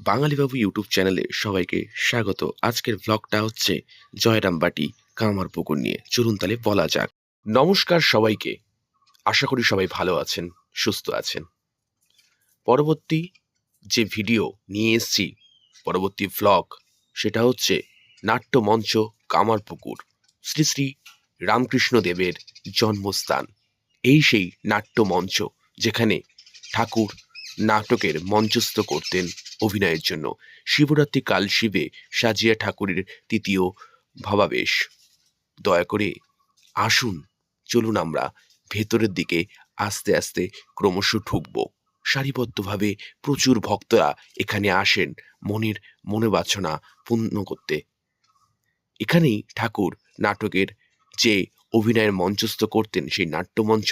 বাঙালিবাবু YouTube চ্যানেলে সবাইকে স্বাগত। আজকের ব্লগটা হচ্ছে জয়রামবাটি কামারপুকুর নিয়ে। চলুন তাহলে বলা যাক। নমস্কার সবাইকে। আশা করি সবাই ভালো আছেন, সুস্থ আছেন। পরবর্তী যে ভিডিও নিয়ে এসেছি, পরবর্তী ব্লগ সেটা হচ্ছে নাট্যমঞ্চ কামারপুকুর শ্রী শ্রী রামকৃষ্ণ দেবের জন্মস্থান। এই সেই নাট্যমঞ্চ যেখানে ঠাকুর নাটকের মঞ্চস্থ করতেন অভিনয়ের জন্য। শিবরাত্রি কাল শিবে সাজিয়া ঠাকুরের তৃতীয় ভাবাবেশ। দয়া করে আসুন, চলুন আমরা ভেতরের দিকে আস্তে আস্তে ক্রমশ ঢুকব। সারিবদ্ধভাবে প্রচুর ভক্তরা এখানে আসেন, মনের মনোবাসনা পূর্ণ করতে। এখানেই ঠাকুর নাটকের যে অভিনয়ের মঞ্চস্থ করতেন সেই নাট্যমঞ্চ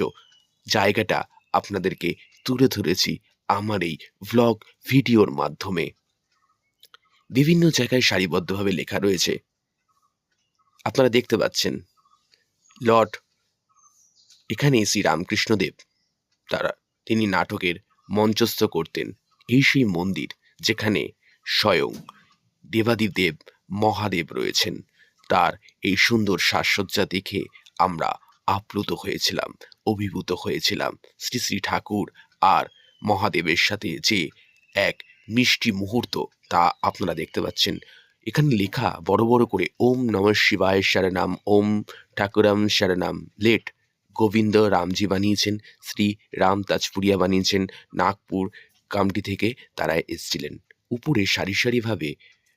জায়গাটা আপনাদেরকে তুলে ধরেছি আমার এই ভ্লগ ভিডিওর মাধ্যমে। বিভিন্ন জায়গায় সারিবদ্ধভাবে লেখা রয়েছে। আপনারা দেখতে পাচ্ছেন, লর্ড, এখানে শ্রী রামকৃষ্ণদেব, তারা, তিনি নাটকের মঞ্চস্থ করতেন এই সেই মন্দির যেখানে স্বয়ং দেবাদিদেব মহাদেব রয়েছেন। তার এই সুন্দর সাজসজ্জা দেখে আমরা আপ্লুত হয়েছিলাম, অভিভূত হয়েছিলাম। শ্রী শ্রী ঠাকুর আর মহাদেবের সাথে যে এক মিষ্টি মুহূর্ত তা আপনারা দেখতে পাচ্ছেন। এখানে লেখা বড় বড় করে ওম নম শিবায় নাম ওম ঠাকুরাম নাম লেট গোবিন্দ রামজি বানিয়েছেন, শ্রী রাম তাজপুরিয়া বানিয়েছেন, নাগপুর কামটি থেকে তারা এসেছিলেন। উপরে সারি সারিভাবে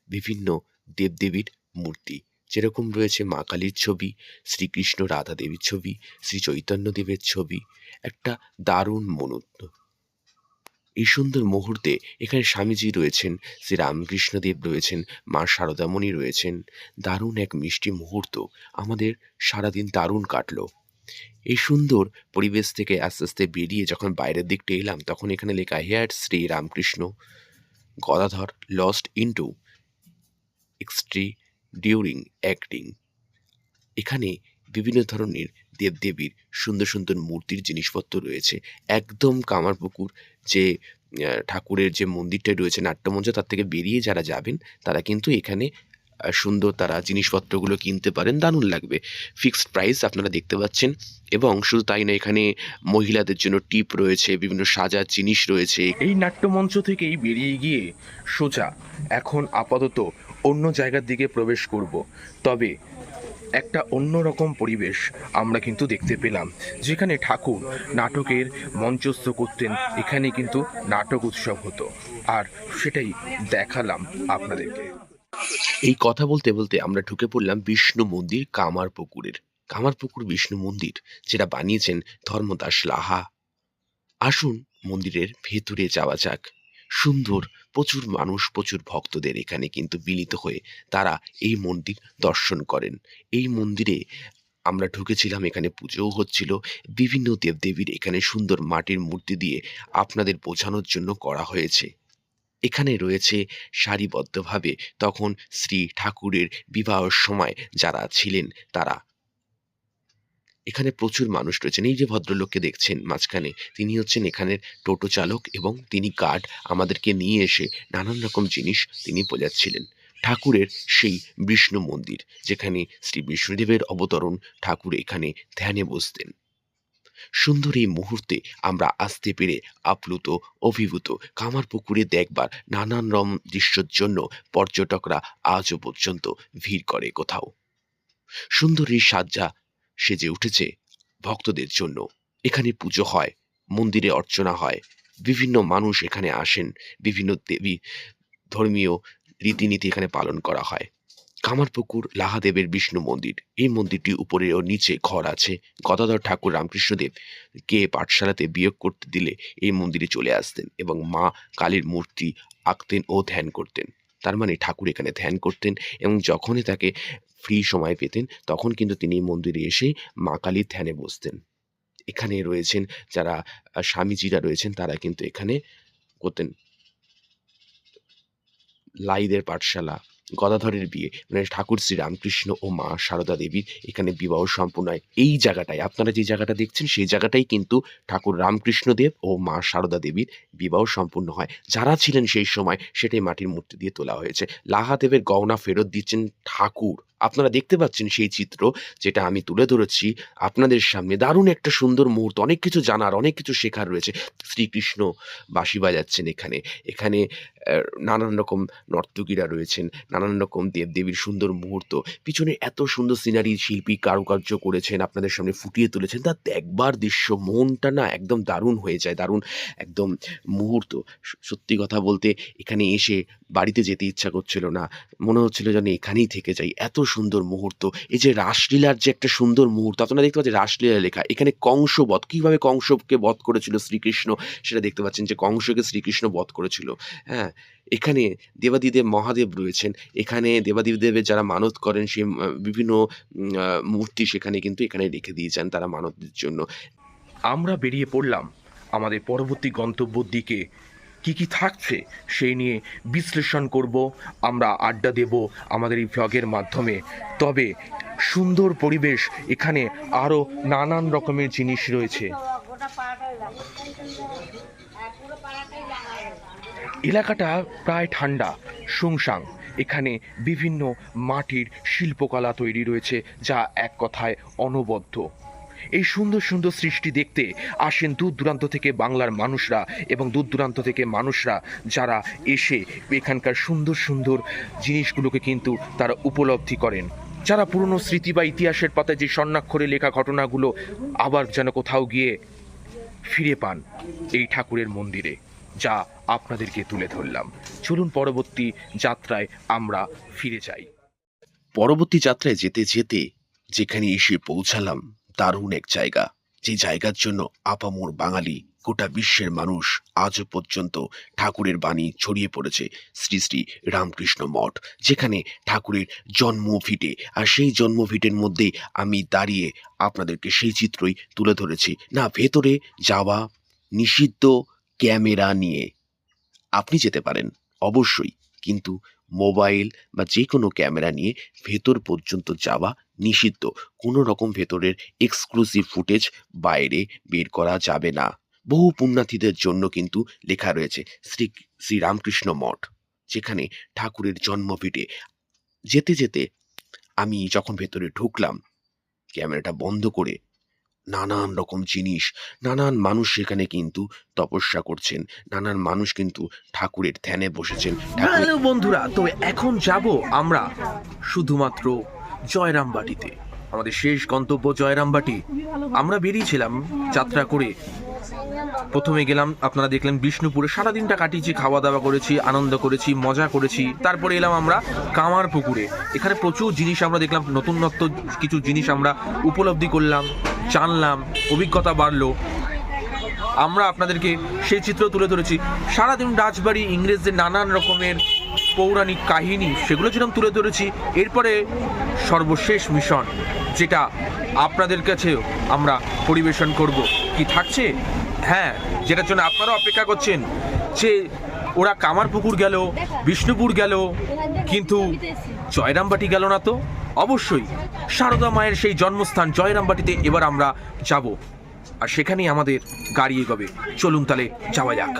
বিভিন্ন দেবদেবীর মূর্তি। যেরকম রয়েছে মা কালীর ছবি, শ্রীকৃষ্ণ রাধা দেবীর ছবি, শ্রী চৈতন্যদেবের ছবি, একটা দারুণ মনোত্ব এই সুন্দর মুহূর্তে এখানে স্বামীজি রয়েছেন, শ্রী রামকৃষ্ণদেব রয়েছেন, মা শারদামণি রয়েছেন। দারুণ এক মিষ্টি মুহূর্ত, আমাদের সারাদিন দারুণ কাটলো। এই সুন্দর পরিবেশ থেকে আস্তে আস্তে বেরিয়ে যখন বাইরের দিকটা এলাম, তখন এখানে লেখা here Shri Ramakrishna Gadadhar lost into ecstasy during acting এখানে বিভিন্ন ধরনের দেবদেবীর সুন্দর সুন্দর মূর্তির জিনিসপত্র রয়েছে, একদম কামারপুকুর যে ঠাকুরের যে মন্দিরটা রয়েছে নাট্যমঞ্চ তার থেকে বেরিয়ে যারা যাবেন, তারা কিন্তু এখানে সুন্দর তারা জিনিসপত্রগুলো কিনতে পারেন, দারুণ লাগবে। ফিক্সড প্রাইস আপনারা দেখতে পাচ্ছেন এবং শুধু তাই না এখানে মহিলাদের জন্য টিপ রয়েছে, বিভিন্ন সাজার জিনিস রয়েছে। এই নাট্যমঞ্চ থেকেই বেরিয়ে গিয়ে সোজা, এখন আপাতত অন্য জায়গার দিকে প্রবেশ করব। তবে একটা অন্যরকম পরিবেশ আমরা কিন্তু দেখতে পেলাম, যেখানে ঠাকুর নাটকের মঞ্চস্থ করতেন, এখানে কিন্তু নাটক উৎসব হতো। আর সেটাই দেখালাম আপনাদেরকে। এই কথা বলতে বলতে আমরা ঢুকে পড়লাম বিষ্ণু মন্দির কামারপুকুরের কামারপুকুর বিষ্ণু মন্দির, যেটা বানিয়েছেন ধর্মদাস লাহা। আসুন মন্দিরের ভেতরে যাওয়া যাক। সুন্দর প্রচুর মানুষ, প্রচুর ভক্তদের এখানে কিন্তু মিলিত হয়ে তারা এই মন্দির দর্শন করেন। এই মন্দিরে আমরা ঢুকেছিলাম, এখানে পুজোও হচ্ছিল। বিভিন্ন দেবদেবীর এখানে সুন্দর মাটির মূর্তি দিয়ে আপনাদের বোঝানোর জন্য করা হয়েছে। এখানে রয়েছে সারিবদ্ধভাবে তখন শ্রী ঠাকুরের বিবাহের সময় যারা ছিলেন তারা এখানে প্রচুর মানুষ রয়েছেন। এই যে ভদ্রলোককে দেখছেন মাঝখানে, তিনি হচ্ছেন এখানের টোটো চালক এবং তিনি গার্ড আমাদেরকে নিয়ে এসে নানান রকম জিনিস তিনি বোঝাচ্ছিলেন। ঠাকুরের সেই বিষ্ণু মন্দির, যেখানে শ্রী বিষ্ণুদেবের অবতরণ ঠাকুর এখানে ধ্যানে বসতেন। সুন্দর এই মুহূর্তে আমরা আসতে পেরে আপ্লুত, অভিভূত কামারপুকুরে দেখবার নানান রম দৃশ্যর জন্য পর্যটকরা আজও পর্যন্ত ভিড় করে কোথাও। সুন্দর সাজ্জা সেজে উঠেছে ভক্তদের জন্য। এখানে পুজো হয়, মন্দিরে অর্চনা হয়, বিভিন্ন মানুষ এখানে আসেন, বিভিন্ন দেবী, ধর্মীয় রীতিনীতি এখানে পালন করা হয়। কামারপুকুর, লাহাদেবের বিষ্ণু মন্দির, এই মন্দিরটি উপরে ও নিচে ঘর আছে। গদাধর ঠাকুর রামকৃষ্ণদেব কে পাঠশালাতে বিয়োগ করতে দিলে এই মন্দিরে চলে আসতেন এবং মা কালীর মূর্তি আঁকতেন ও ধ্যান করতেন। তার মানে ঠাকুর এখানে ধ্যান করতেন এবং যখনই তাকে ফ্রি সময় পেতেন, তখন কিন্তু তিনি মন্দিরে এসে মা কালীর ধ্যানে বসতেন। এখানে রয়েছেন যারা স্বামীজিরা রয়েছেন, তারা কিন্তু এখানে করতেন। লাইদের পাঠশালা, গদাধরের বিয়ে মানে ঠাকুর শ্রী রামকৃষ্ণ ও মা সারদা দেবীর এখানে বিবাহ সম্পন্ন হয়। এই জায়গাটায়, আপনারা যে জায়গাটা দেখছেন, সেই জায়গাটাই কিন্তু ঠাকুর রামকৃষ্ণ দেব ও মা সারদা দেবীর বিবাহ সম্পূর্ণ হয়। যারা ছিলেন সেই সময়, সেটাই মাটির মূর্তি দিয়ে তোলা হয়েছে। লাহাদেবের গহনা ফেরত দিচ্ছেন ঠাকুর। আপনারা দেখতে পাচ্ছেন সেই চিত্র যেটা আমি তুলে ধরেছি আপনাদের সামনে। দারুণ একটা সুন্দর মুহূর্ত, অনেক কিছু জানার, অনেক কিছু শেখার রয়েছে। শ্রীকৃষ্ণ বাঁশি বাজাচ্ছেন এখানে। এখানে নানান রকম নর্তকীরা রয়েছেন, নানান রকম দেবদেবীর সুন্দর মুহূর্ত। পিছনে এত সুন্দর সিনারি শিল্পী কারুকার্য করেছেন, আপনাদের সামনে ফুটিয়ে তুলেছেন। তা দেখবার দৃশ্য, মনটা না একদম দারুণ হয়ে যায়, দারুণ একদম মুহূর্ত। সত্যি কথা বলতে এখানে এসে বাড়িতে যেতে ইচ্ছা করছিল না। মনে হচ্ছিল যেন এখানেই থেকে যাই। এত সুন্দর মুহূর্ত। এই যে রাসলীলার যে একটা সুন্দর মুহূর্ত, আপনারা দেখতে পাচ্ছেন রাসলীলা লেখা। এখানে কংস বধ কীভাবে কংসকে বধ করেছিল শ্রীকৃষ্ণ, সেটা দেখতে পাচ্ছেন যে কংসকে শ্রীকৃষ্ণ বধ করেছিল। হ্যাঁ এখানে দেবাদিদেব মহাদেব রয়েছেন। এখানে দেবাদিদেবের যারা মানত করেন, সেই বিভিন্ন মূর্তি সেখানে কিন্তু এখানে রেখে দিয়েছেন তারা মানতের জন্য। আমরা বেরিয়ে পড়লাম আমাদের পরবর্তী গন্তব্যর দিকে। কি কি থাকছে সেই নিয়ে বিশ্লেষণ করব, আমরা আড্ডা দেব আমাদের এই ভ্লগের মাধ্যমে। তবে সুন্দর পরিবেশ, এখানে আরও নানান রকমের জিনিস রয়েছে। এলাকাটা প্রায় ঠান্ডা শুংশাং এখানে বিভিন্ন মাটির শিল্পকলা তৈরি রয়েছে, যা এক কথায় অনবদ্য। এই সুন্দর সুন্দর সৃষ্টি দেখতে আসেন দূর দূরান্ত থেকে বাংলার মানুষরা এবং দূর দূরান্ত থেকে মানুষরা যারা এসে এখানকার সুন্দর সুন্দর জিনিসগুলোকে কিন্তু তারা উপলব্ধি করেন। যারা পুরনো স্মৃতি বা ইতিহাসের পাতায় যে স্বর্ণাক্ষরে লেখা ঘটনাগুলো আবার যেন কোথাও গিয়ে ফিরে পান এই ঠাকুরের মন্দিরে, যা আপনাদেরকে তুলে ধরলাম। চলুন পরবর্তী যাত্রায় আমরা ফিরে যাই। পরবর্তী যাত্রায় যেতে যেতে যেখানে এসে পৌঁছালাম দারুণ এক জায়গা। যে জায়গার জন্য আপামোর বাঙালি গোটা বিশ্বের মানুষ আজও পর্যন্ত ঠাকুরের বাণী ছড়িয়ে পড়েছে শ্রী শ্রী রামকৃষ্ণ মঠ, যেখানে ঠাকুরের জন্ম ভিটে আর সেই জন্ম ভিটের মধ্যে আমি দাঁড়িয়ে আপনাদেরকে সেই চিত্রই তুলে ধরেছি। না, ভেতরে যাওয়া নিষিদ্ধ ক্যামেরা নিয়ে আপনি যেতে পারেন, অবশ্যই। কিন্তু মোবাইল বা যে কোনো ক্যামেরা নিয়ে ভেতর পর্যন্ত যাওয়া নিষিদ্ধ। কোনো রকম ভেতরের এক্সক্লুসিভ ফুটেজ বাইরে বের করা যাবে না। বহু পুণ্যার্থীদের জন্য কিন্তু লেখা রয়েছে, শ্রী শ্রীরামকৃষ্ণ মঠ, যেখানে ঠাকুরের জন্মভিটে যেতে যেতে আমি যখন ভেতরে ঢুকলাম, ক্যামেরাটা বন্ধ করে নানান রকম জিনিস, নানান মানুষ সেখানে কিন্তু তপস্যা করছেন, নানান মানুষ কিন্তু ঠাকুরের ধ্যানে বসেছেন বন্ধুরা তো এখন যাব আমরা শুধুমাত্র জয়রামবাটিতে। আমাদের শেষ গন্তব্য জয়রামবাটি। আমরা বেরিয়েছিলাম যাত্রা করে। প্রথমে গেলাম, আপনারা দেখলেন বিষ্ণুপুরে। সারাদিনটা কাটিয়েছি খাওয়া দাওয়া করেছি, আনন্দ করেছি, মজা করেছি। তারপরে এলাম আমরা কামার পুকুরে এখানে প্রচুর জিনিস আমরা দেখলাম, নতুনত্ব কিছু জিনিস আমরা উপলব্ধি করলাম, জানলাম, অভিজ্ঞতা বাড়লো। আমরা আপনাদেরকে সেই চিত্র তুলে ধরেছি। সারাদিন রাজবাড়ি, ইংরেজদের নানান রকমের পৌরাণিক কাহিনী সেগুলো যেরকম তুলে ধরেছি, এরপরে সর্বশেষ মিশন, যেটা আপনাদের কাছেও আমরা পরিবেশন করব। কি থাকছে? হ্যাঁ যেটার জন্য আপনারা অপেক্ষা করছেন যে ওরা কামারপুকুর গেল, বিষ্ণুপুর গেল, কিন্তু জয়রামবাটি গেল না তো? অবশ্যই, সারদা মায়ের সেই জন্মস্থান জয়রামবাটিতে এবার আমরা যাব। আর সেখানেই আমাদের গাড়ি এগোবে। চলুন তাহলে যাওয়া যাক।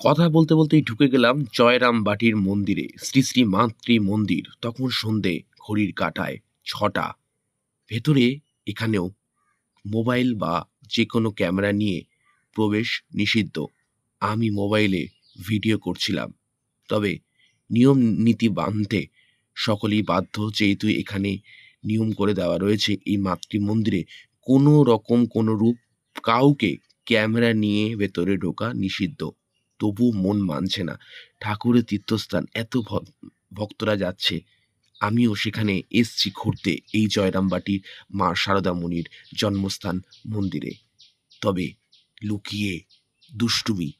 কথা বলতে বলতেই ঢুকে গেলাম জয়রাম বাটির মন্দিরে, শ্রী শ্রী মাতৃ মন্দির, তখন সন্ধে, ঘড়ির কাটায়, ছটা। ভেতরে এখানেও মোবাইল বা যে কোনো ক্যামেরা নিয়ে প্রবেশ নিষিদ্ধ। আমি মোবাইলে ভিডিও করছিলাম। তবে নিয়ম নীতি বাঁধতে সকলেই বাধ্য, যেহেতু এখানে নিয়ম করে দেওয়া রয়েছে এই মাতৃ মন্দিরে, কোনো রকম কোনো রূপ কাউকে ক্যামেরা নিয়ে ভেতরে ঢোকা নিষিদ্ধ। তবু মন মানছে না। ঠাকুরের তীর্থস্থান, এত ভক্তরা যাচ্ছে। আমিও সেখানে এসছি ঘুরতে এই জয়রামবাটির মা সারদা মুনির জন্মস্থান মন্দিরে। তবে লুকিয়ে দুষ্টুমি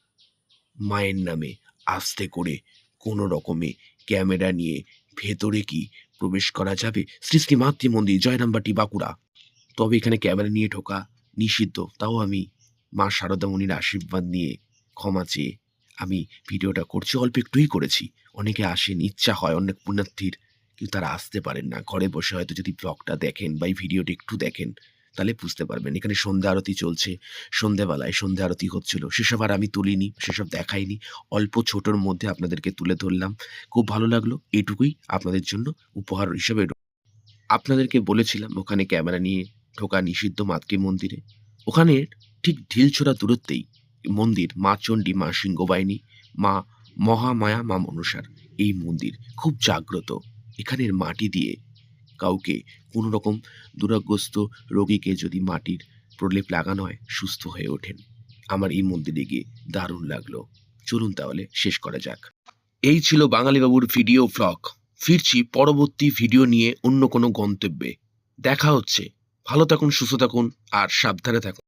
মায়ের নামে আস্তে করে কোনো রকমে ক্যামেরা নিয়ে ভেতরে কি প্রবেশ করা যাবে? শ্রী শ্রী মাতৃ মন্দির, জয়রামবাটি, বাঁকুড়া। তবে এখানে ক্যামেরা নিয়ে ঢোকা নিষিদ্ধ। তাও আমি মা সারদা মুনির আশীর্বাদ নিয়ে ক্ষমা চেয়ে আমি ভিডিওটা করছি, অল্প একটুই করেছি। অনেকে আসেন, ইচ্ছা হয়, অনেক পুণ্যার্থীর, কিন্তু তারা আসতে পারেন না। ঘরে বসে হয়তো যদি ব্লগটা দেখেন বা এই ভিডিওটি একটু দেখেন, তাহলে বুঝতে পারবেন। এখানে সন্ধ্যা আরতি চলছে, সন্ধ্যাবেলায় সন্ধ্যা আরতি হচ্ছিল। সেসব আর আমি তুলিনি, সেসব দেখাইনি। অল্প ছোটোর মধ্যে আপনাদেরকে তুলে ধরলাম। খুব ভালো লাগল, এটুকুই আপনাদের জন্য উপহার হিসেবে আপনাদেরকে বলেছিলাম, ওখানে ক্যামেরা নিয়ে ঢোকা নিষিদ্ধ মাতৃ মন্দিরে ওখানে ঠিক ঢিলছোড়া দূরত্বেই মন্দির মা চণ্ডী, মা সিংহবাহিনী, মা মহামায়া, মা মনসার এই মন্দির খুব জাগ্রত। এখানের মাটি দিয়ে কাউকে কোনো রকম দুরাগ্রস্ত রোগীকে যদি মাটির প্রলেপ লাগানো হয়, সুস্থ হয়ে ওঠেন। আমার এই মন্দিরে গিয়ে দারুণ লাগল। চলুন তাহলে শেষ করা যাক। এই ছিল বাঙালি বাবুর ভিডিও ভ্লগ ফিরছি পরবর্তী ভিডিও নিয়ে অন্য কোনো গন্তব্যে। দেখা হচ্ছে। ভালো থাকুন, সুস্থ থাকুন, আর সাবধানে থাকুন।